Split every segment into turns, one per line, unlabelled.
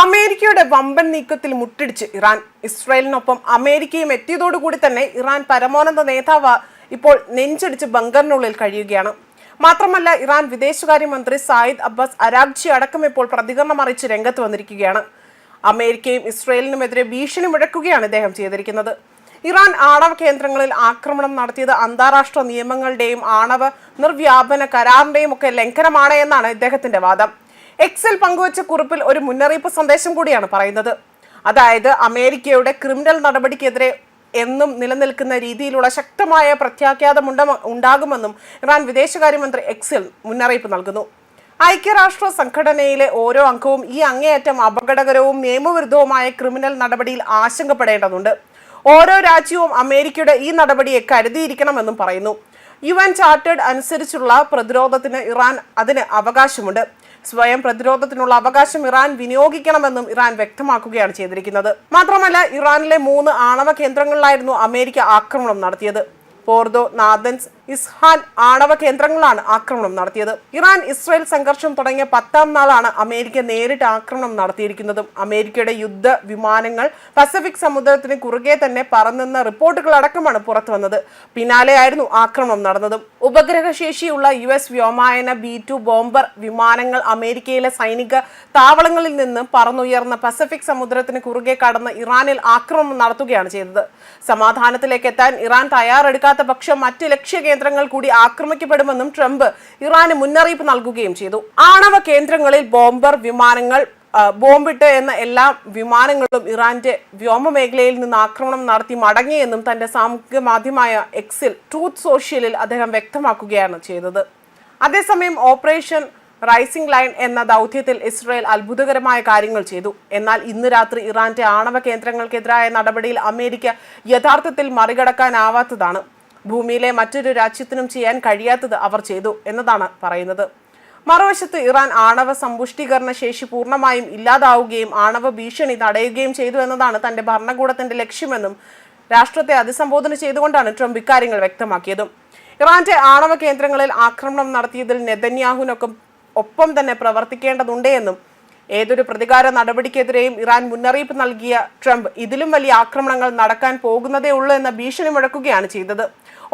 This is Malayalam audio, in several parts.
അമേരിക്കയുടെ വമ്പൻ നീക്കത്തിൽ മുട്ടിടിച്ച് ഇറാൻ. ഇസ്രായേലിനൊപ്പം അമേരിക്കയും എത്തിയതോടുകൂടി തന്നെ ഇറാൻ പരമോന്നത നേതാവ് ഇപ്പോൾ നെഞ്ചടിച്ച് ബങ്കറിനുള്ളിൽ കഴിയുകയാണ്. മാത്രമല്ല ഇറാൻ വിദേശകാര്യമന്ത്രി സായിദ് അബ്ബാസ് അരാഗ്ജി അടക്കം ഇപ്പോൾ പ്രതികരണം അറിയിച്ച് രംഗത്ത് വന്നിരിക്കുകയാണ്. അമേരിക്കയും ഇസ്രായേലിനുമെതിരെ ഭീഷണി മുഴക്കുകയാണ് ഇദ്ദേഹം ചെയ്തിരിക്കുന്നത്. ഇറാൻ ആണവ കേന്ദ്രങ്ങളിൽ ആക്രമണം നടത്തിയത് അന്താരാഷ്ട്ര നിയമങ്ങളുടെയും ആണവ നിർവ്യാപന കരാറിന്റെയും ഒക്കെ ലംഘനമാണ് എന്നാണ് ഇദ്ദേഹത്തിന്റെ വാദം. എക്സിൽ പങ്കുവച്ച കുറിപ്പിൽ ഒരു മുന്നറിയിപ്പ് സന്ദേശം കൂടിയാണ് പറയുന്നത്. അതായത് അമേരിക്കയുടെ ക്രിമിനൽ നടപടിക്കെതിരെ എന്നും നിലനിൽക്കുന്ന രീതിയിലുള്ള ശക്തമായ പ്രത്യാഘാതം ഉണ്ട- ഉണ്ടാകുമെന്നും ഇറാൻ വിദേശകാര്യമന്ത്രി എക്സിൽ മുന്നറിയിപ്പ് നൽകുന്നു. ഐക്യരാഷ്ട്ര സംഘടനയിലെ ഓരോ അംഗവും ഈ അങ്ങേയറ്റം അപകടകരവും നിയമവിരുദ്ധവുമായ ക്രിമിനൽ നടപടിയിൽ ആശങ്കപ്പെടേണ്ടതുണ്ട്. ഓരോ രാജ്യവും അമേരിക്കയുടെ ഈ നടപടിയെ കരുതിയിരിക്കണമെന്നും പറയുന്നു. യു എൻ ചാർട്ടേഡ് അനുസരിച്ചുള്ള പ്രതിരോധത്തിന് ഇറാൻ അതിന് അവകാശമുണ്ട്. സ്വയം പ്രതിരോധത്തിനുള്ള അവകാശം ഇറാൻ വിനിയോഗിക്കണമെന്നും ഇറാൻ വ്യക്തമാക്കുകയാണ് ചെയ്തിരിക്കുന്നത്. മാത്രമല്ല ഇറാനിലെ മൂന്ന് ആണവ കേന്ദ്രങ്ങളിലായിരുന്നു അമേരിക്ക ആക്രമണം നടത്തിയത്. പോർദോ നാദൻസ് ഇസ്ഹാൻ ആണവ കേന്ദ്രങ്ങളാണ് ആക്രമണം നടത്തിയത്. ഇറാൻ ഇസ്രയേൽ സംഘർഷം തുടങ്ങിയ പത്താം നാളാണ് അമേരിക്ക നേരിട്ട് ആക്രമണം നടത്തിയിരിക്കുന്നതും. അമേരിക്കയുടെ യുദ്ധ വിമാനങ്ങൾ പസഫിക് സമുദ്രത്തിന് കുറുകെ തന്നെ പറന്നെന്ന റിപ്പോർട്ടുകൾ അടക്കമാണ് പുറത്തു വന്നത്. പിന്നാലെയായിരുന്നു ആക്രമണം നടന്നതും. ഉപഗ്രഹശേഷിയുള്ള യു എസ് വ്യോമായന ബി ടു ബോംബർ വിമാനങ്ങൾ അമേരിക്കയിലെ സൈനിക താവളങ്ങളിൽ നിന്ന് പറന്നുയർന്ന പസഫിക് സമുദ്രത്തിന് കുറുകെ കടന്ന് ഇറാനിൽ ആക്രമണം നടത്തുകയാണ് ചെയ്തത്. സമാധാനത്തിലേക്ക് എത്താൻ ഇറാൻ തയ്യാറെടുക്കാത്ത പക്ഷം മറ്റ് ലക്ഷ്യ കേന്ദ്രങ്ങൾ കൂടി ആക്രമിക്കപ്പെടുമെന്നും ട്രംപ് ഇറാന് മുന്നറിയിപ്പ് നൽകുകയും ചെയ്തു. ആണവ കേന്ദ്രങ്ങളിൽ ബോംബർ വിമാനങ്ങൾ ബോംബിട്ട് എന്ന എല്ലാ വിമാനങ്ങളും ഇറാന്റെ വ്യോമ മേഖലയിൽ നിന്ന് ആക്രമണം നടത്തി മടങ്ങിയെന്നും തന്റെ സാമൂഹിക മാധ്യമമായ എക്സിൽ ട്രൂത്ത് സോഷ്യലിൽ അദ്ദേഹം വ്യക്തമാക്കുകയാണ് ചെയ്തത്. അതേസമയം ഓപ്പറേഷൻ റൈസിംഗ് ലൈൻ എന്ന ദൗത്യത്തിൽ ഇസ്രായേൽ അത്ഭുതകരമായ കാര്യങ്ങൾ ചെയ്തു. എന്നാൽ ഇന്ന് രാത്രി ഇറാന്റെ ആണവ കേന്ദ്രങ്ങൾക്കെതിരായ നടപടിയിൽ അമേരിക്ക യഥാർത്ഥത്തിൽ മറികടക്കാനാവാത്തതാണ്. ഭൂമിയിലെ മറ്റൊരു രാജ്യത്തിനും ചെയ്യാൻ കഴിയാത്തത് അവർ ചെയ്തു എന്നതാണ് പറയുന്നത്. മറുവശത്ത് ഇറാൻ ആണവ സമ്പുഷ്ടീകരണ ശേഷി പൂർണമായും ഇല്ലാതാവുകയും ആണവ ഭീഷണി തടയുകയും ചെയ്തു എന്നതാണ് തന്റെ ഭരണകൂടത്തിന്റെ ലക്ഷ്യമെന്നും രാഷ്ട്രത്തെ അഭിസംബോധന ചെയ്തുകൊണ്ടാണ് ട്രംപ് ഇക്കാര്യങ്ങൾ വ്യക്തമാക്കിയതും. ഇറാന്റെ ആണവ കേന്ദ്രങ്ങളിൽ ആക്രമണം നടത്തിയതിൽ നെതന്യാഹുവിനൊക്കെ ഒപ്പം തന്നെ പ്രവർത്തിക്കേണ്ടതുണ്ട് എന്നും ഏതൊരു പ്രതികാര നടപടിക്കെതിരെയും ഇറാൻ മുന്നറിയിപ്പ് നൽകിയ ട്രംപ് ഇതിലും വലിയ ആക്രമണങ്ങൾ നടക്കാൻ പോകുന്നതേ ഉള്ളൂ എന്ന ഭീഷണി മുഴക്കുകയാണ് ചെയ്തത്.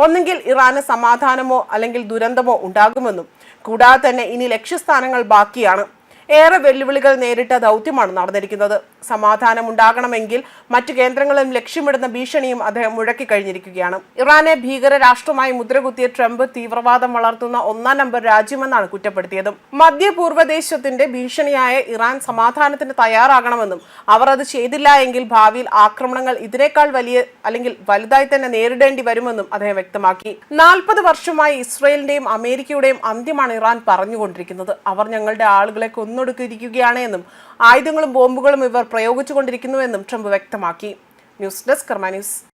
ഒന്നുകിൽ ഇറാന് സമാധാനമോ അല്ലെങ്കിൽ ദുരന്തമോ ഉണ്ടാകുമെന്നും കൂടാതെ തന്നെ ഇനി ലക്ഷ്യസ്ഥാനങ്ങൾ ബാക്കിയാണ്. ഏറെ വെല്ലുവിളികൾ നേരിട്ട ദൗത്യമാണ് നടന്നിരിക്കുന്നത്. സമാധാനം ഉണ്ടാകണമെങ്കിൽ മറ്റു കേന്ദ്രങ്ങളും ലക്ഷ്യമിടുന്ന ഭീഷണിയും അദ്ദേഹം മുഴക്കി കഴിഞ്ഞിരിക്കുകയാണ്. ഇറാനെ ഭീകര രാഷ്ട്രമായി മുദ്രകുത്തിയ ട്രംപ് തീവ്രവാദം വളർത്തുന്ന ഒന്നാം നമ്പർ രാജ്യമെന്നാണ് കുറ്റപ്പെടുത്തിയതും. മധ്യപൂർവദേശത്തിന്റെ ഭീഷണിയായ ഇറാൻ സമാധാനത്തിന് തയ്യാറാകണമെന്നും അവർ അത് ചെയ്തില്ല എങ്കിൽ ഭാവിയിൽ ആക്രമണങ്ങൾ ഇതിനേക്കാൾ വലിയ അല്ലെങ്കിൽ വലുതായി തന്നെ നേരിടേണ്ടി വരുമെന്നും അദ്ദേഹം വ്യക്തമാക്കി. നാൽപ്പത് വർഷമായി ഇസ്രയേലിന്റെയും അമേരിക്കയുടെയും അന്ത്യമാണ് ഇറാൻ പറഞ്ഞുകൊണ്ടിരിക്കുന്നത്. അവർ ഞങ്ങളുടെ ആളുകളെ കൊന്നൊടുക്കിയിരിക്കുകയാണ് എന്നും ആയുധങ്ങളും ബോംബുകളും ഇവർ പ്രയോഗിച്ചുകൊണ്ടിരിക്കുന്നുവെന്നും ട്രംപ് വ്യക്തമാക്കി. News desk Karma news.